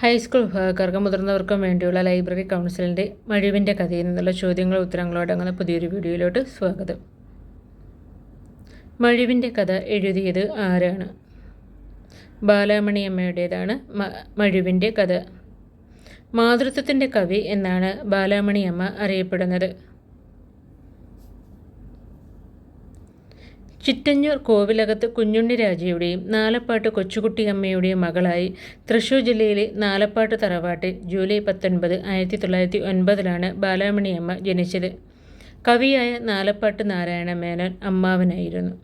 High school വിഭാഗക്കാർക്കും മുതിർന്നവർക്കും വേണ്ടിയുള്ള library കൗൺസിലിന്റെ മഴുവിന്റെ കഥയിൽ നിന്നുള്ള ചോദ്യങ്ങളും ഉത്തരങ്ങളും അടങ്ങുന്ന പുതിയൊരു വീഡിയോയിലോട്ട് സ്വാഗതം. മഴുവിന്റെ കഥ എഴുതിയത് ആരാണ്? ബാലാമണി അമ്മയുടേതാണ് മഴുവിന്റെ കഥ. മാതൃത്വത്തിന്റെ കവി എന്നാണ് ബാലാമണി അമ്മ അറിയപ്പെടുന്നത്. ചിറ്റഞ്ഞൂർ കോവിലകത്ത് കുഞ്ഞുണ്ണി രാജയുടെയും നാലപ്പാട്ട് കൊച്ചുകുട്ടിയമ്മയുടെയും മകളായി തൃശൂർ ജില്ലയിലെ നാലപ്പാട്ട് തറവാട്ടിൽ ജൂലൈ പത്തൊൻപത് ആയിരത്തി തൊള്ളായിരത്തി ഒൻപതിലാണ് ബാലാമണിയമ്മ ജനിച്ചത്. കവിയായ നാലപ്പാട്ട് നാരായണ മേനോൻ അമ്മാവനായിരുന്നു.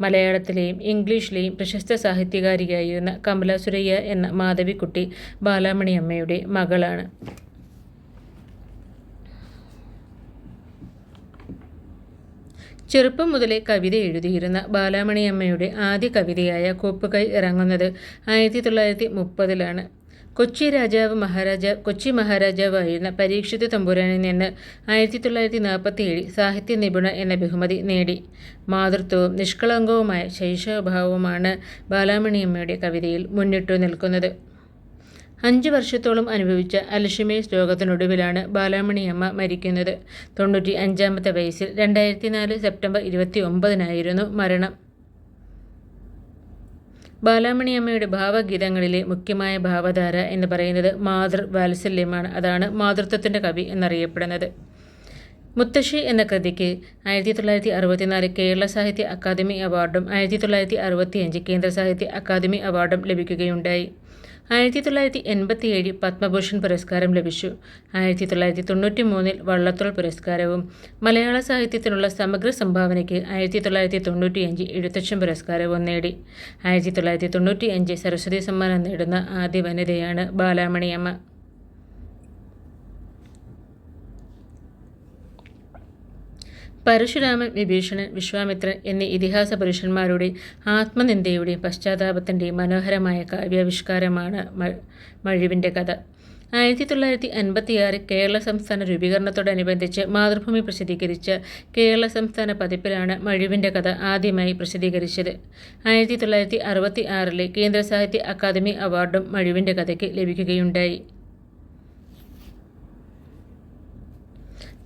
മലയാളത്തിലെയും ഇംഗ്ലീഷിലെയും പ്രശസ്ത സാഹിത്യകാരിയായിരുന്ന കമല സുരയ്യ എന്ന മാധവിക്കുട്ടി ബാലാമണിയമ്മയുടെ മകളാണ്. ചെറുപ്പം മുതലേ കവിത എഴുതിയിരുന്ന ബാലാമണിയമ്മയുടെ ആദ്യ കവിതയായ കോപ്പുകൈ ഇറങ്ങുന്നത് ആയിരത്തി തൊള്ളായിരത്തി മുപ്പതിലാണ് കൊച്ചി രാജാവ് മഹാരാജ കൊച്ചി മഹാരാജാവായിരുന്ന പരീക്ഷിത് തമ്പുരാനിൽ നിന്ന് ആയിരത്തി തൊള്ളായിരത്തി നാൽപ്പത്തി ഏഴിൽ സാഹിത്യ നിപുണ എന്ന ബഹുമതി നേടി. മാതൃത്വവും നിഷ്കളങ്കവുമായ ശൈശവഭാവവുമാണ് ബാലാമണിയമ്മയുടെ കവിതയിൽ മുന്നിട്ടു നിൽക്കുന്നത്. അഞ്ച് വർഷത്തോളം അനുഭവിച്ച അൽഷിമേഴ്സ് രോഗത്തിനൊടുവിലാണ് ബാലാമണിയമ്മ മരിക്കുന്നത്. തൊണ്ണൂറ്റി അഞ്ചാമത്തെ വയസ്സിൽ രണ്ടായിരത്തി നാല് സെപ്റ്റംബർ ഇരുപത്തി ഒമ്പതിനായിരുന്നു മരണം. ബാലാമണിയമ്മയുടെ ഭാവഗീതങ്ങളിലെ മുഖ്യമായ ഭാവധാര എന്ന് പറയുന്നത് മാതൃ വാത്സല്യമാണ്. അതാണ് മാതൃത്വത്തിന്റെ കവി എന്നറിയപ്പെടുന്നത്. മുത്തശ്ശി എന്ന കൃതിക്ക് ആയിരത്തി തൊള്ളായിരത്തി അറുപത്തിനാല് കേരള സാഹിത്യ അക്കാദമി അവാർഡും ആയിരത്തി തൊള്ളായിരത്തി അറുപത്തിയഞ്ച് കേന്ദ്ര സാഹിത്യ അക്കാദമി അവാർഡും ലഭിക്കുകയുണ്ടായി. ആയിരത്തി തൊള്ളായിരത്തി എൺപത്തി ഏഴിൽ പത്മഭൂഷൺ പുരസ്കാരം ലഭിച്ചു. ആയിരത്തി തൊള്ളായിരത്തി തൊണ്ണൂറ്റി മൂന്നിൽ വള്ളത്തോൾ പുരസ്കാരവും മലയാള സാഹിത്യത്തിനുള്ള സമഗ്ര സംഭാവനയ്ക്ക് ആയിരത്തി തൊള്ളായിരത്തി തൊണ്ണൂറ്റിയഞ്ച് എഴുത്തച്ഛൻ പുരസ്കാരവും നേടി. ആയിരത്തി തൊള്ളായിരത്തി തൊണ്ണൂറ്റി അഞ്ച് സരസ്വതി സമ്മാനം നേടുന്ന ആദ്യ വനിതയാണ് ബാലാമണിയമ്മ. പരശുരാമൻ വിഭീഷണൻ വിശ്വാമിത്രൻ എന്നീ ഇതിഹാസ പുരുഷന്മാരുടെ ആത്മനിന്ദയുടെയും പശ്ചാത്താപത്തിന്റെയും മനോഹരമായ കാവ്യാവിഷ്കാരമാണ് മഴുവിന്റെ കഥ. ആയിരത്തി തൊള്ളായിരത്തി അൻപത്തിയാറ് കേരള സംസ്ഥാന രൂപീകരണത്തോടനുബന്ധിച്ച് മാതൃഭൂമി പ്രസിദ്ധീകരിച്ച കേരള സംസ്ഥാന പതിപ്പിലാണ് മഴുവിന്റെ കഥ ആദ്യമായി പ്രസിദ്ധീകരിച്ചത്. ആയിരത്തി തൊള്ളായിരത്തി അറുപത്തി ആറിലെ കേന്ദ്ര സാഹിത്യ അക്കാദമി അവാർഡും മഴുവിന്റെ കഥയ്ക്ക് ലഭിക്കുകയുണ്ടായി.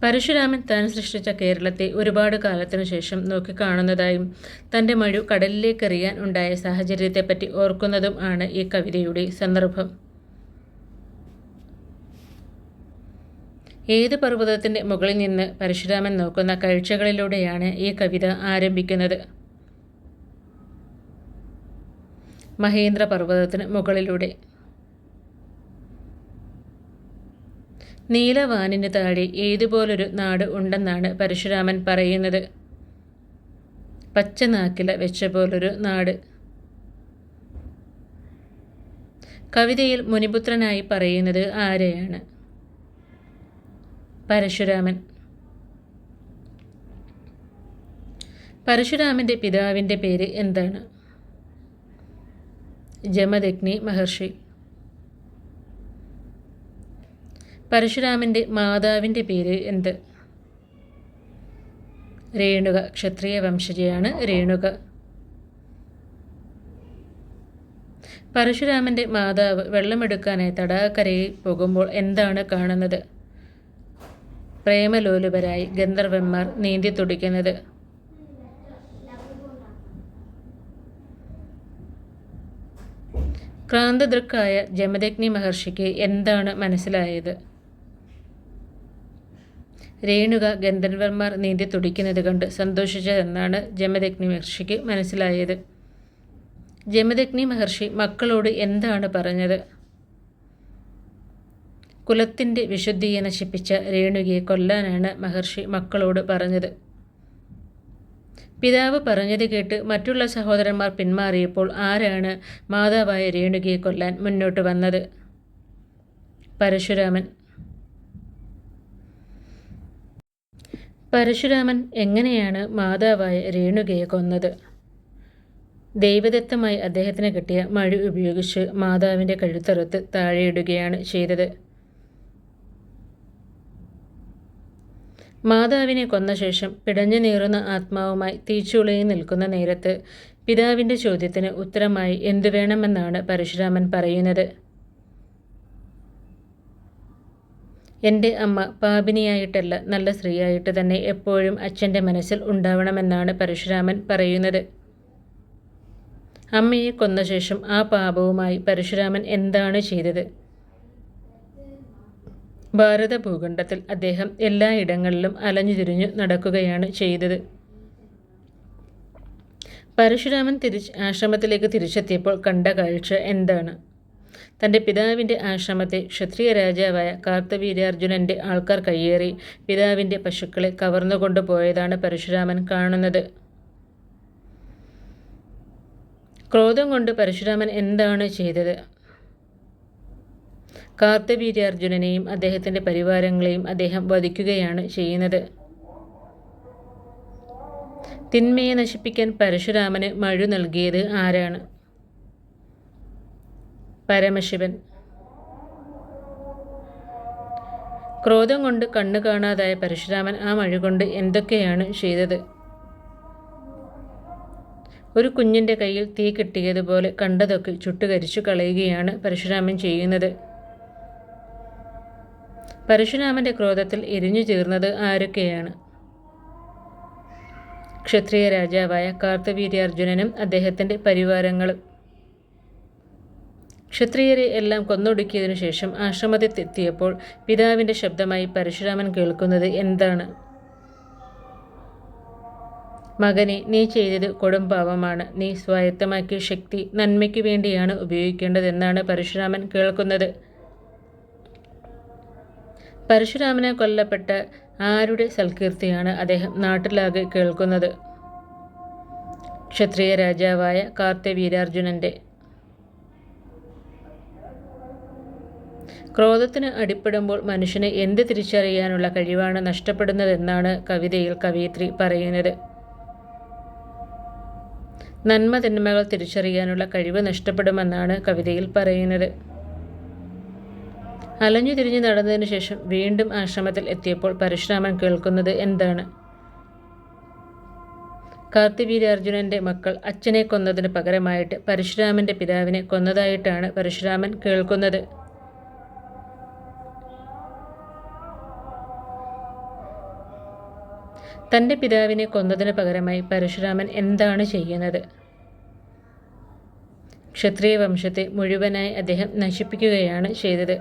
പരശുരാമൻ താൻ സൃഷ്ടിച്ച കേരളത്തെ ഒരുപാട് കാലത്തിനു ശേഷം നോക്കിക്കാണുന്നതായും തന്റെ മഴു കടലിലേക്കെറിയാൻ ഉണ്ടായ സാഹചര്യത്തെപ്പറ്റി ഓർക്കുന്നതും ആണ് ഈ കവിതയുടെ സന്ദർഭം. ഏത് പർവതത്തിന്റെ മുകളിൽ നിന്ന് പരശുരാമൻ നോക്കുന്ന കാഴ്ചകളിലൂടെയാണ് ഈ കവിത ആരംഭിക്കുന്നത്? മഹേന്ദ്ര പർവതത്തിന് മുകളിലൂടെ. നീലവാനിന് താഴെ ഏതുപോലൊരു നാട് ഉണ്ടെന്നാണ് പരശുരാമൻ പറയുന്നത്. പച്ചനാക്കില വെച്ച പോലൊരു നാട്. കവിതയിൽ മുനിപുത്രനായി പറയുന്നത് ആരെയാണ്? പരശുരാമൻ. പരശുരാമന്റെ പിതാവിന്റെ പേര് എന്താണ്? ജമദഗ്നി മഹർഷി. പരശുരാമന്റെ മാതാവിന്റെ പേര് എന്ത്? രേണുക ക്ഷത്രിയ വംശജയാണ് രേണുക. പരശുരാമന്റെ മാതാവ് വെള്ളമെടുക്കാനായി തടാകരയിൽ പോകുമ്പോൾ എന്താണ് കാണുന്നത്? പ്രേമലോലുപരായി ഗന്ധർവന്മാർ നീന്തി തുടിക്കുന്നത്. ക്രാന്തദൃക്കായ ജമദഗ്നി മഹർഷിക്ക് എന്താണ് മനസ്സിലായത്? രേണുക ഗന്ധർവന്മാർ നീന്തി തുടിക്കുന്നത് കണ്ട് സന്തോഷിച്ചതെന്നാണ് ജമദഗ്നി മഹർഷിക്ക് മനസ്സിലായത്. ജമദഗ്നി മഹർഷി മക്കളോട് എന്താണ് പറഞ്ഞത്? കുലത്തിന്റെ വിശുദ്ധിയെ നശിപ്പിച്ച രേണുകയെ കൊല്ലാനാണ് മഹർഷി മക്കളോട് പറഞ്ഞത്. പിതാവ് പറഞ്ഞത് കേട്ട് മറ്റുള്ള സഹോദരന്മാർ പിന്മാറിയപ്പോൾ ആരാണ് മാതാവായ രേണുകയെ കൊല്ലാൻ മുന്നോട്ട് വന്നത്? പരശുരാമൻ പരശുരാമൻ എങ്ങനെയാണ് മാതാവായ രേണുകയെ കൊന്നത്? ദൈവദത്തമായി അദ്ദേഹത്തിന് കിട്ടിയ മഴ ഉപയോഗിച്ച് മാതാവിന്റെ കഴുത്തറുത്ത് താഴെയിടുകയാണ് ചെയ്തത്. മാതാവിനെ കൊന്ന ശേഷം പിടഞ്ഞു നീറുന്ന ആത്മാവുമായി തീച്ചുളയിൽ നിൽക്കുന്ന നേരത്ത് പിതാവിന്റെ ചോദ്യത്തിന് ഉത്തരമായി എന്തു വേണമെന്നാണ് പരശുരാമൻ പറയുന്നത്? എന്റെ അമ്മ പാപിനിയായിട്ടല്ല നല്ല സ്ത്രീയായിട്ട് തന്നെ എപ്പോഴും അച്ഛന്റെ മനസ്സിൽ ഉണ്ടാവണമെന്നാണ് പരശുരാമൻ പറയുന്നത്. അമ്മയെ കൊന്ന ശേഷം ആ പാപവുമായി പരശുരാമൻ എന്താണ് ചെയ്തത്? ഭാരത ഭൂഖണ്ഡത്തിൽ അദ്ദേഹം എല്ലായിടങ്ങളിലും അലഞ്ഞു തിരിഞ്ഞു നടക്കുകയാണ് ചെയ്തത്. പരശുരാമൻ തിരിച്ച് ആശ്രമത്തിലേക്ക് തിരിച്ചെത്തിയപ്പോൾ കണ്ട കാഴ്ച എന്താണ്? തന്റെ പിതാവിന്റെ ആശ്രമത്തെ ക്ഷത്രിയ രാജാവായ കാർത്തവീര്യാർജുനന്റെ ആൾക്കാർ കയ്യേറി പിതാവിന്റെ പശുക്കളെ കവർന്നുകൊണ്ടു പോയതാണ് പരശുരാമൻ കാണുന്നത്. ക്രോധം കൊണ്ട് പരശുരാമൻ എന്താണ് ചെയ്തത്? കാർത്തവീര്യാർജുനനെയും അദ്ദേഹത്തിന്റെ പരിവാരങ്ങളെയും അദ്ദേഹം വധിക്കുകയാണ് ചെയ്യുന്നത്. തിന്മയെ നശിപ്പിക്കാൻ പരശുരാമന് മഴു നൽകിയത് ആരാണ്? പരമശിവൻ. ക്രോധം കൊണ്ട് കണ്ണു കാണാതായ പരശുരാമൻ ആ മഴ കൊണ്ട് എന്തൊക്കെയാണ് ചെയ്തത്? ഒരു കുഞ്ഞിന്റെ കയ്യിൽ തീ കിട്ടിയതുപോലെ കണ്ടതൊക്കെ ചുട്ടുകരിച്ചു കളയുകയാണ് പരശുരാമൻ ചെയ്യുന്നത്. പരശുരാമന്റെ ക്രോധത്തിൽ എരിഞ്ഞു ചേർന്നത് ആരൊക്കെയാണ്? ക്ഷത്രിയ രാജാവായ കാർത്തവീര്യാർജുനനും അദ്ദേഹത്തിന്റെ പരിവാരങ്ങളും. ക്ഷത്രിയരെ എല്ലാം കൊന്നൊടുക്കിയതിനു ശേഷം ആശ്രമത്തിലെത്തിയപ്പോൾ പിതാവിന്റെ ശബ്ദമായി പരശുരാമൻ കേൾക്കുന്നത് എന്താണ്? മകനെ നീ ചെയ്തത് കൊടും പാവമാണ് നീ സ്വായത്തമാക്കിയ ശക്തി നന്മയ്ക്ക് വേണ്ടിയാണ് ഉപയോഗിക്കേണ്ടതെന്നാണ് പരശുരാമൻ കേൾക്കുന്നത്. പരശുരാമനെ കൊല്ലപ്പെട്ട ആരുടെ സൽകീർത്തിയാണ് അദ്ദേഹം നാട്ടിലാകെ കേൾക്കുന്നത്? ക്ഷത്രിയ രാജാവായ കാർത്തവീരാർജുനന്റെ ക്രോധത്തിന് അടിപ്പെടുമ്പോൾ മനുഷ്യന് എന്ത് തിരിച്ചറിയാനുള്ള കഴിവാണ് നഷ്ടപ്പെടുന്നതെന്നാണ് കവിതയിൽ കവയിത്രി പറയുന്നത്. നന്മ തിന്മകൾ തിരിച്ചറിയാനുള്ള കഴിവ് നഷ്ടപ്പെടുമെന്നാണ് കവിതയിൽ പറയുന്നത്. അലഞ്ഞു തിരിഞ്ഞു നടന്നതിന് ശേഷം വീണ്ടും ആശ്രമത്തിൽ എത്തിയപ്പോൾ പരശുരാമൻ കേൾക്കുന്നത് എന്താണ്? കാർത്തിവീരാർജുനന്റെ മക്കൾ അച്ഛനെ കൊന്നതിന് പകരമായിട്ട് പരശുരാമന്റെ പിതാവിനെ കൊന്നതായിട്ടാണ് പരശുരാമൻ കേൾക്കുന്നത്. തന്റെ പിതാവിനെ കൊന്നതിന് പകരമായി പരശുരാമൻ എന്താണ് ചെയ്യുന്നത്? ക്ഷത്രിയ വംശത്തെ മുഴുവനായി അദ്ദേഹം നശിപ്പിക്കുകയാണ് ചെയ്തത്.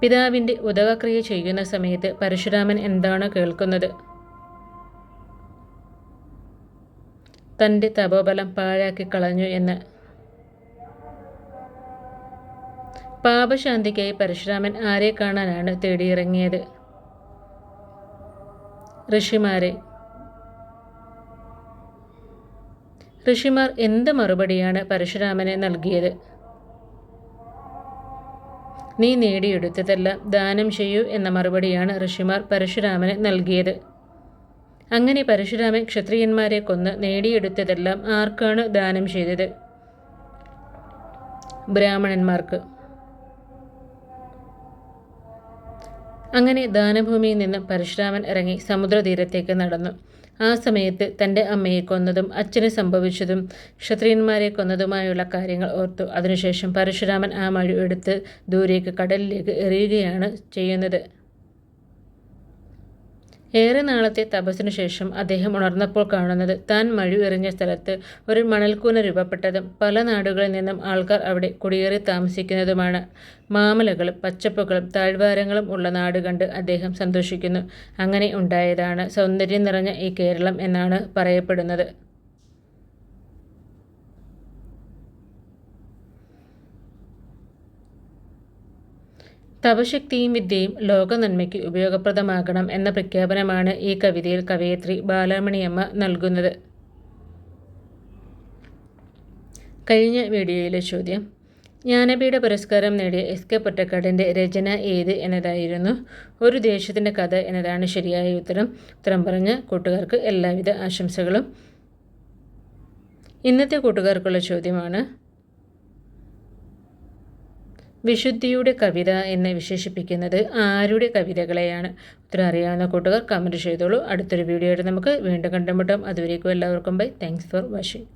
പിതാവിന്റെ ഉദകക്രിയ ചെയ്യുന്ന സമയത്ത് പരശുരാമൻ എന്താണ് കേൾക്കുന്നത്? തന്റെ തപോബലം പാഴാക്കി കളഞ്ഞു എന്ന്. പാപശാന്തിക്കായി പരശുരാമൻ ആരെ കാണാനാണ് തേടിയിറങ്ങിയത്? ഋഷിമാരെ. ഋഷിമാർ എന്ത് മറുപടിയാണ് പരശുരാമന് നൽകിയത്? നീ നേടിയെടുത്തതെല്ലാം ദാനം ചെയ്യൂ എന്ന മറുപടിയാണ് ഋഷിമാർ പരശുരാമന് നൽകിയത്. അങ്ങനെ പരശുരാമൻ ക്ഷത്രിയന്മാരെ കൊന്ന് നേടിയെടുത്തതെല്ലാം ആർക്കാണ് ദാനം ചെയ്തത്? ബ്രാഹ്മണന്മാർക്ക്. അങ്ങനെ ദാനഭൂമിയിൽ നിന്ന് പരശുരാമൻ ഇറങ്ങി സമുദ്രതീരത്തേക്ക് നടന്നു. ആ സമയത്ത് തന്റെ അമ്മയെ കൊന്നതും അച്ഛനെ സംഭവിച്ചതും ക്ഷത്രിയന്മാരെ കൊന്നതുമായുള്ള കാര്യങ്ങൾ ഓർത്തു. അതിനുശേഷം പരശുരാമൻ ആ മഴ എടുത്ത് ദൂരേക്ക് കടലിലേക്ക് എറിയുകയാണ് ചെയ്യുന്നത്. ഏറെ നാളത്തെ തപസ്സിനു ശേഷം അദ്ദേഹം ഉണർന്നപ്പോൾ കാണുന്നത് താൻ മഴ എറിഞ്ഞ സ്ഥലത്ത് ഒരു മണൽക്കൂന രൂപപ്പെട്ടതും. പല നാടുകളിൽ നിന്നും ആൾക്കാർ അവിടെ കുടിയേറി താമസിക്കുന്നതുമാണ്. മാമലകളും പച്ചപ്പുകളും താഴ്വാരങ്ങളും ഉള്ള നാട് കണ്ട് അദ്ദേഹം സന്തോഷിക്കുന്നു. അങ്ങനെ ഉണ്ടായതാണ് സൗന്ദര്യം നിറഞ്ഞ ഈ കേരളം എന്നാണ് പറയപ്പെടുന്നത്. തപശക്തിയും വിദ്യയും ലോകനന്മയ്ക്ക് ഉപയോഗപ്രദമാകണം എന്ന പ്രഖ്യാപനമാണ് ഈ കവിതയിൽ കവയത്രി ബാലാമണിയമ്മ നൽകുന്നത്. കഴിഞ്ഞ വീഡിയോയിലെ ചോദ്യം. ജ്ഞാനപീഠ പുരസ്കാരം നേടിയ എസ് കെ പൊറ്റക്കാടിന്റെ രചന ഏത് എന്നതായിരുന്നു. ഒരു ദേശത്തിന്റെ കഥ എന്നതാണ് ശരിയായ ഉത്തരം. ഉത്തരം പറഞ്ഞ കൂട്ടുകാർക്ക് എല്ലാവിധ ആശംസകളും. ഇന്നത്തെ കൂട്ടുകാർക്കുള്ള ചോദ്യമാണ് വിശുദ്ധിയുടെ കവിത എന്ന് വിശേഷിപ്പിക്കുന്നത് ആരുടെ കവിതകളെയാണ്? ഉത്തരം അറിയാവുന്ന കൂട്ടുകാർ കമന്റ് ചെയ്തോളൂ. അടുത്തൊരു വീഡിയോ നമുക്ക് വീണ്ടും കണ്ടുമുട്ടാം. അതുവരേക്കും എല്ലാവർക്കും ബൈ താങ്ക്സ് ഫോർ വാച്ചിങ്